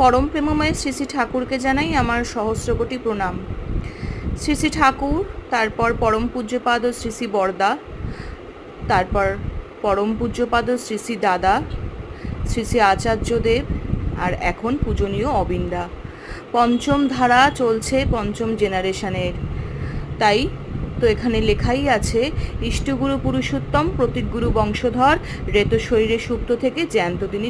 পরম প্রেমময় শ্রী শ্রী ঠাকুরকে জানাই আমার সহস্রকোটি প্রণাম। শ্রী শ্রী ঠাকুর, তারপর পরম পূজ্যপাদ শ্রী শ্রী বরদা, তারপর পরম পূজ্যপাদ শ্রী শ্রী দাদা শ্রী শ্রী আচার্যদেব, আর এখন পূজনীয় অবিন্দা। পঞ্চম ধারা চলছে পঞ্চম জেনারেশনের। তাই তো এখানে লেখাই আছে, ইষ্টগুরু পুরুষোত্তম প্রতীকগুরু বংশধর, রেত শরীরে সুপ্ত থেকে জ্যান্ত তিনি